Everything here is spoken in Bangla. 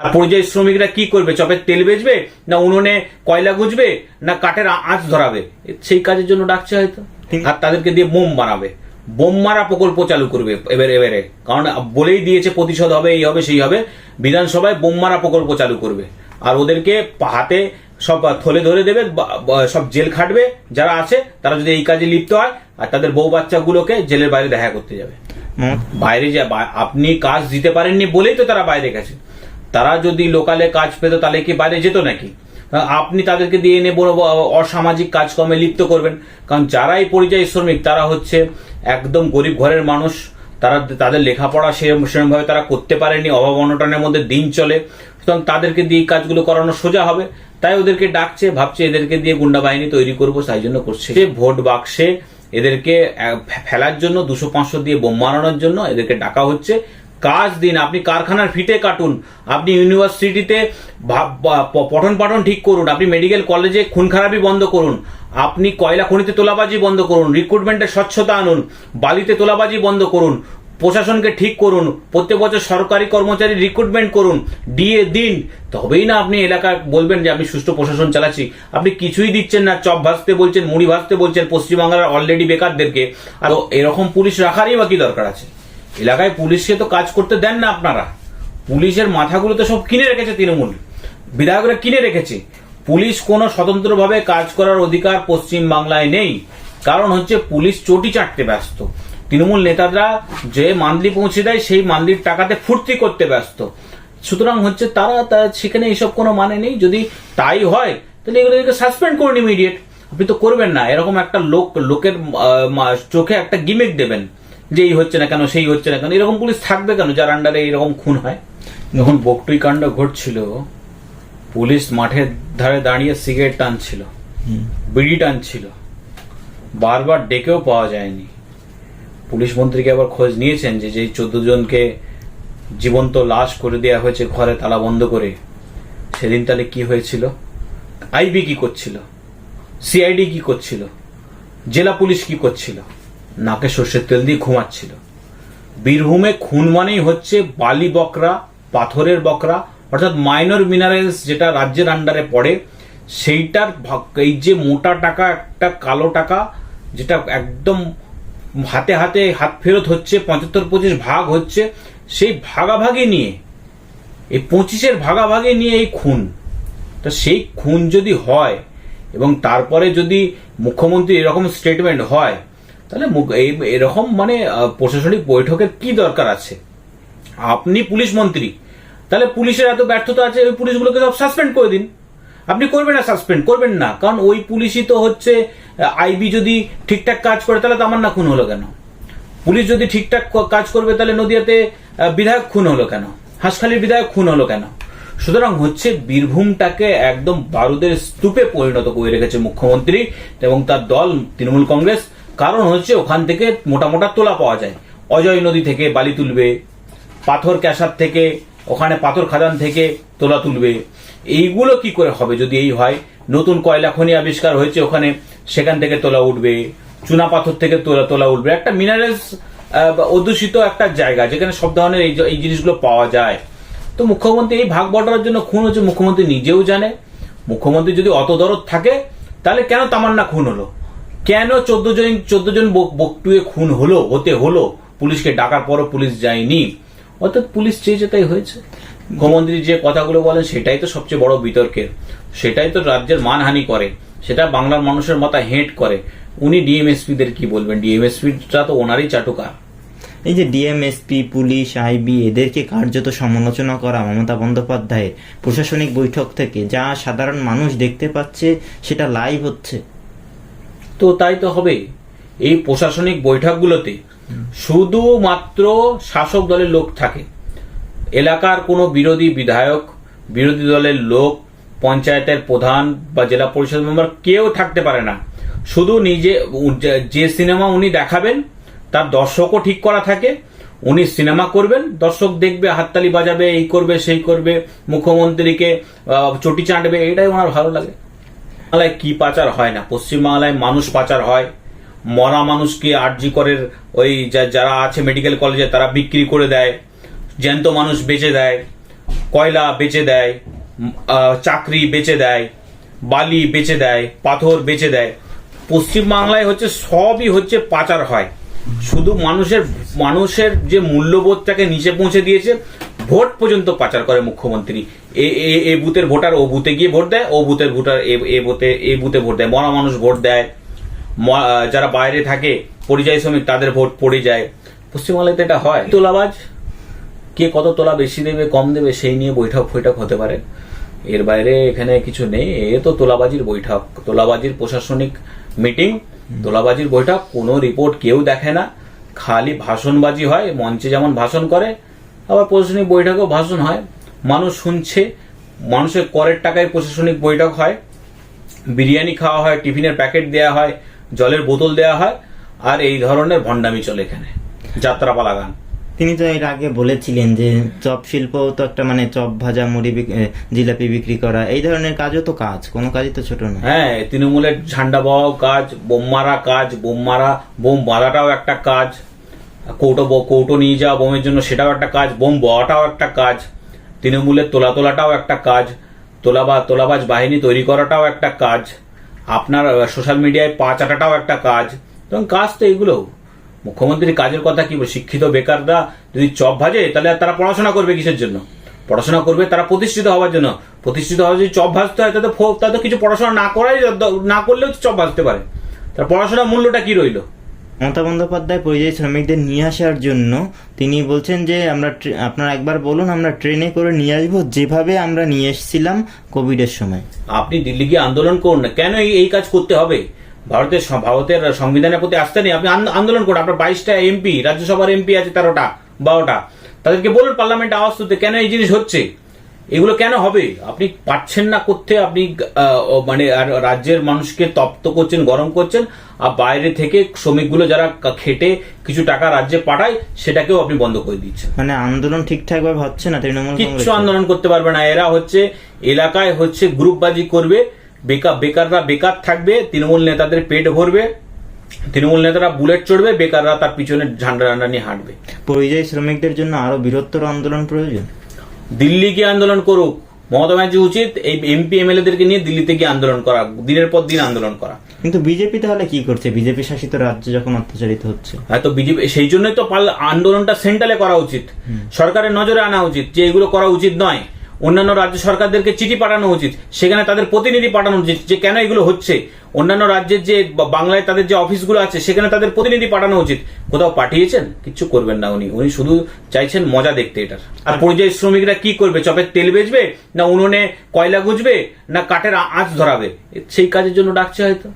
আর পরিযায়ী শ্রমিকরা কি করবে? চপের তেল বেচবে না উনুনে কয়লা গুজবে না কাঠের আঁচ ধরাবে? সেই কাজের জন্য ডাকছে হয়তো। আর তাদেরকে দিয়ে বোম বানাবে। বোম মারা প্রকল্প চালু করবে এবারে এবারে। কারণ বলেই দিয়েছে প্রতিশোধ হবে এই হবে সেই হবে। বিধানসভায় বোম মারা প্রকল্প চালু করবে। আর ওদেরকে হাতে সব থলে ধরে দেবে সব জেল খাটবে। যারা আছে তারা যদি এই কাজে লিপ্ত হয় আর তাদের বউ বাচ্চাগুলোকে জেলের বাইরে দেখা করতে যাবে। বাইরে যা আপনি কাজ দিতে পারেননি বলেই তো তারা বাইরে গেছে। তারা যদি লোকালে কাজ পেত, তাহলে কি বাইরে যেত নাকি? আপনি তাদেরকে দিয়ে এনে বড় অসামাজিক কাজকর্মে লিপ্ত করবেন। কারণ যারাই পরিযায়ী শ্রমিক, তারা হচ্ছে একদম গরিব ঘরের মানুষ। তারা, তাদের লেখাপড়া সেরকম সেরকমভাবে তারা করতে পারেনি, অভাব অনটনের মধ্যে দিন চলে। সুতরাং তাদেরকে দিয়ে কাজগুলো করানো সোজা হবে। তাই ওদেরকে ডাকছে, ভাবছে এদেরকে দিয়ে গুন্ডা বাহিনী তৈরি করব, তাই জন্য করছে। যে ভোট বাক্সে এদেরকে ফেলার জন্য, দুশো পাঁচশো দিয়ে বোম মারানোর জন্য এদেরকে ডাকা হচ্ছে। কাজ দিন, আপনি কারখানার ফিটে কাটুন, আপনি ইউনিভার্সিটিতে পঠন পাঠন ঠিক করুন, আপনি মেডিকেল কলেজে খুন খারাপি বন্ধ করুন, আপনি কয়লা খনিতে তোলাবাজি বন্ধ করুন রিক্রুটমেন্টে স্বচ্ছতা আনুন, বালিতে তোলাবাজি বন্ধ করুন, প্রশাসনকে ঠিক করুন, প্রত্যেক বছর সরকারি কর্মচারী রিক্রুটমেন্ট করুন ডিএ দিন। তবেই না আপনি এলাকায় বলবেন যে আমি সুষ্ঠু প্রশাসন চালাচ্ছি। আপনি কিছুই দিচ্ছেন না, চপ ভাজতে বলছেন, মুড়ি ভাজতে বলছেন, পশ্চিমবাংলার অলরেডি বেকারদেরকে। আর এরকম পুলিশ রাখারই বা কি দরকার আছে? এলাকায় পুলিশকে তো কাজ করতে দেন না আপনারা। পুলিশের মাথাগুলো তো সব কিনে রেখেছে তৃণমূল। বিধায়করা কিনে রেখেছে। পুলিশ কোনো স্বতন্ত্রভাবে কাজ করার অধিকার পশ্চিম বাংলায় নেই। কারণ হচ্ছে পুলিশ চটি চাটতে ব্যস্ত। তৃণমূল নেতারা যে মান্থলি পৌঁছে দেয়, সেই মান্থলির টাকাতে ফুর্তি করতে ব্যস্ত। সুতরাং হচ্ছে তারা সেখানে এইসব কোনো মানে নেই। যদি তাই হয়, তাহলে এগুলোকে সাসপেন্ড করুন ইমিডিয়েট আপনি তো করবেন না। এরকম একটা লোক, লোকের চোখে একটা গিমিক দেবেন। যে এই হচ্ছে না কেন সেই হচ্ছে না কেন এরকম পুলিশ থাকবে কেন? যার আন্ডারে এরকম খুন হয়? যখন বকটুই কাণ্ড ঘটছিল পুলিশ মাঠের ধারে দাঁড়িয়ে সিগারেট টানছিল বিড়ি টানছিল বারবার ডেকেও পাওয়া যায়নি। পুলিশ মন্ত্রীকে আবার খোঁজ নিয়েছেন যে যে চোদ্দ জনকে জীবন্ত লাশ করে দেওয়া হয়েছে ঘরে তালা বন্ধ করে সেদিন তাহলে কি হয়েছিল? আইবি কি করছিল? সিআইডি কি করছিল? জেলা পুলিশ কি করছিল? নাকে সর্ষের তেল দিয়ে ঘুমাচ্ছিল। বীরভূমে খুন মানেই হচ্ছে বালি বকরা, পাথরের বকরা, অর্থাৎ মাইনর মিনারেলস যেটা রাজ্যের আন্ডারে পড়ে, সেইটার এই যে মোটা টাকা, একটা কালো টাকা, যেটা একদম হাতে হাতে হাত ফেরত হচ্ছে, পঁচাত্তর পঁচিশ ভাগ হচ্ছে, সেই ভাগাভাগি নিয়ে, এই পঁচিশের ভাগাভাগি নিয়ে এই খুন। তা সেই খুন যদি হয় এবং তারপরে যদি মুখ্যমন্ত্রী এরকম স্টেটমেন্ট হয় তাহলে এই এরকম মানে প্রশাসনিক বৈঠকের কি দরকার আছে? আপনি পুলিশ মন্ত্রী, তাহলে পুলিশের এত ব্যর্থতা আছে, ওই পুলিশগুলোকে সব সাসপেন্ড করে দিন। আপনি করবেন না সাসপেন্ড? করবেন না। কারণ ওই পুলিশই তো হচ্ছে আইবি যদি ঠিকঠাক কাজ করে, তাহলে তো আমার না খুন হলো কেন? পুলিশ যদি ঠিকঠাক কাজ করবে, তাহলে নদিয়াতে বিধায়ক খুন হলো কেন? হাঁসখালির বিধায়ক খুন হলো কেন? সুতরাং হচ্ছে বীরভূমটাকে একদম বারুদের স্তূপে পরিণত করে রেখেছে মুখ্যমন্ত্রী এবং তার দল তৃণমূল কংগ্রেস। কারণ হচ্ছে ওখান থেকে মোটা মোটা তোলা পাওয়া যায়। অজয় নদী থেকে বালি তুলবে, পাথর ক্যাসার থেকে, ওখানে পাথর খাদান থেকে তোলা তুলবে। এইগুলো কি করে হবে যদি এই হয়? নতুন কয়লা খনি আবিষ্কার হয়েছে ওখানে, সেখান থেকে তোলা উঠবে, চুনা পাথর থেকে তোলা তোলা উঠবে। একটা মিনারেলস অধ্যুষিত একটা জায়গা যেখানে সব ধরনের এই জিনিসগুলো পাওয়া যায়। তো মুখ্যমন্ত্রী এই ভাগ বটার জন্য খুন হচ্ছে মুখ্যমন্ত্রী নিজেও জানে। মুখ্যমন্ত্রী যদি অত দরদ থাকে, তাহলে কেন তামান্না খুন হলো? কেন চোদ্দ জন চোদ্দ জন বক- বকটুয়ে খুন হলো, হতে হলো? পুলিশকে ডাকার পরও পুলিশ যায়নি। অর্থাৎ পুলিশ চেয়েছে তাই হয়েছে। মুখ্যমন্ত্রী যে কথাগুলো বলেন, সেটাই তো সবচেয়ে বড় বিতর্কের। সেটাই তো রাজ্যের মানহানি করে। সেটা বাংলার মানুষের মাথায় হেঁট করে। উনি ডিএমএসপিদের কি বলবেন? ডিএমএসপিটা তো ওনারই চাটুকার। এই যে ডিএমএসপি, পুলিশ, আইবি, এদেরকে কার্যত সমালোচনা করা মমতা বন্দ্যোপাধ্যায়ের প্রশাসনিক বৈঠক থেকে যা সাধারণ মানুষ দেখতে পাচ্ছে, সেটা লাইভ হচ্ছে। তো তাই তো হবে এই প্রশাসনিক বৈঠকগুলোতে শুধুমাত্র শাসক দলের লোক থাকে। এলাকার কোনো বিরোধী বিধায়ক, বিরোধী দলের লোক, পঞ্চায়েতের প্রধান বা জেলা পরিষদ মেম্বার কেউ থাকতে পারে না। শুধু নিজে, যে- সিনেমা উনি দেখাবেন, তার দর্শকও ঠিক করা থাকে। উনি সিনেমা করবেন, দর্শক দেখবে, হাততালি বাজাবে, এই করবে, সেই করবে, মুখ্যমন্ত্রীকে চটি চাঁটবে এটাই ওনার ভালো লাগে। বাংলায় কি পাচার হয় না? পশ্চিমবাংলায় মানুষ পাচার হয়। মরা মানুষকে আরজি করের ওই যারা আছে মেডিকেল কলেজে তারা বিক্রি করে দেয়। জ্যান্ত মানুষ বেচে দেয়। কয়লা বেচে দেয়। চাকরি বেচে দেয়। বালি বেচে দেয়। পাথর বেচে দেয়। পশ্চিম বাংলায় হচ্ছে সবই হচ্ছে পাচার হয়। শুধু মানুষের মানুষের যে মূল্যবোধটাকে নিচে পৌঁছে দিয়েছে ভোট পর্যন্ত পাচার করে মুখ্যমন্ত্রী। এ, এ- বুথের ভোটার ও বুথে গিয়ে ভোট দেয়, ও বুথের ভোটার এ- বুথে, এ বুথে ভোট দেয়। মরা মানুষ ভোট দেয়। যারা বাইরে থাকে, পরিযায়ী শ্রমিক, তাদের ভোট পড়ে যায়। পশ্চিমবাংলায় তো এটা হয়। তোলাবাজ, কে কত তোলা বেশি দেবে, কম দেবে, সেই নিয়ে বৈঠক ফৈঠক হতে পারে। এর বাইরে এখানে কিছু নেই। এ তো তোলাবাজির বৈঠক। তোলাবাজির প্রশাসনিক মিটিং, তোলাবাজির বৈঠক। কোনো রিপোর্ট কেউ দেখে না। খালি ভাষণবাজি হয়, মঞ্চে যেমন ভাষণ করে আবার প্রশাসনিক বৈঠকেও ভাষণ হয়। মানুষ শুনছে মানুষের করের টাকায় প্রশাসনিক বৈঠক হয়। বিরিয়ানি খাওয়া হয় টিফিনের প্যাকেট দেওয়া হয় জলের বোতল দেওয়া হয় আর এই ধরনের ভণ্ডামি চলে এখানে। যাত্রাপালা গান। তিনি তো এর আগে বলেছিলেন যে চপ শিল্প তো একটা মানে চপ ভাজা মুড়ি জিলাপি বিক্রি করা এই ধরনের কাজও তো কাজ কোনো কাজই তো ছোট না হ্যাঁ তৃণমূলের ঝান্ডা বওয়াও কাজ বোম মারা কাজ বোম মারা বোম বাঁধাটাও একটা কাজ। কৌটো কৌটো নিয়ে যাওয়া বোমের জন্য সেটাও একটা কাজ, বোম বওয়াটাও একটা কাজ, তৃণমূলের তোলা তোলাটাও একটা কাজ, তোলাবা তোলাবাজ বাহিনী তৈরি করাটাও একটা কাজ, আপনার সোশ্যাল মিডিয়ায় পা চাটাটাও একটা কাজ। তখন কাজ তো এগুলো মুখ্যমন্ত্রীর কাজের কথা কি? শিক্ষিত বেকাররা যদি চপ ভাজে, তাহলে তারা পড়াশোনা করবে কিসের জন্য? পড়াশোনা করবে তারা প্রতিষ্ঠিত হওয়ার জন্য। প্রতিষ্ঠিত হওয়ার যদি চপ ভাজতে হয় তাতে তাদের কিছু পড়াশোনা না করাই না করলেও চপ ভাজতে পারে। তার পড়াশোনার মূল্যটা কি রইল? মমতা বন্দ্যোপাধ্যায় পরিযায়ী শ্রমিকদের নিয়ে আসার জন্য তিনি বলছেন যে, আমরা আপনারা একবার বলুন, আমরা ট্রেনে করে নিয়ে আসব যেভাবে আমরা নিয়ে এসেছিলাম কোভিডের সময়। আপনি দিল্লি গিয়ে আন্দোলন করুন না। কেন এই এই কাজ করতে হবে? ভারতের ভারতের সংবিধানের প্রতি আসতে নেই। আপনি আন্দোলন করুন। আপনার বাইশটা এমপি, রাজ্যসভার এমপি আছে তেরোটা, বারোটা। তাদেরকে বলুন, পার্লামেন্টে আওয়াজ তুলতে কেন এই জিনিস হচ্ছে? এগুলো কেন হবে? আপনি পাচ্ছেন না করতে আপনি মানে আর রাজ্যের মানুষকে তপ্ত করছেন গরম করছেন আর বাইরে থেকে শ্রমিকগুলো যারা খেটে কিছু টাকা রাজ্যে পাঠায় সেটাকেও আপনি বন্ধ করে দিচ্ছেন। মানে আন্দোলন ঠিকঠাক ভাবে হচ্ছে না তৃণমূল কিচ্ছু আন্দোলন করতে পারবে না। এরা হচ্ছে এলাকায় হচ্ছে গ্রুপবাজি করবে বেকার বেকাররা বেকার থাকবে তৃণমূল নেতাদের পেট ভরবে তৃণমূল নেতারা বুলেট চড়বে বেকাররা তার পিছনে ঝান্ডা ঝান্ডা নিয়ে হাঁটবে। পরিযায়ী শ্রমিকদের জন্য আরও বৃহত্তর আন্দোলন প্রয়োজন? দিল্লি গিয়ে আন্দোলন করুক মমতা ব্যানার্জি উচিত এই এমপি এম এল এদেরকে নিয়ে দিল্লিতে গিয়ে আন্দোলন করা দিনের পর দিন আন্দোলন করা। কিন্তু বিজেপি তাহলে কি করছে? বিজেপি শাসিত রাজ্য যখন অত্যাচারিত হচ্ছে। হয়তো বিজেপি সেই জন্যই তো আন্দোলনটা সেন্ট্রালে করা উচিত। সরকারের নজরে আনা উচিত যে এগুলো করা উচিত নয়। অন্যান্য রাজ্য সরকারদেরকে চিঠি পাঠানো উচিত। সেখানে তাদের প্রতিনিধি পাঠানো উচিত যে কেন এগুলো হচ্ছে। অন্যান্য রাজ্যের যে বাংলায় তাদের যে অফিসগুলো আছে সেখানে তাদের প্রতিনিধি পাঠানো উচিত। কোথাও পাঠিয়েছেন? কিচ্ছু করবেন না উনি। উনি শুধু চাইছেন মজা দেখতে এটার। আর পরিযায়ী শ্রমিকরা কি করবে? চপের তেল বেচবে? না উনুনে কয়লা গুজবে? না কাঠের আঁচ ধরাবে? সেই কাজের জন্য ডাকছে হয়তো।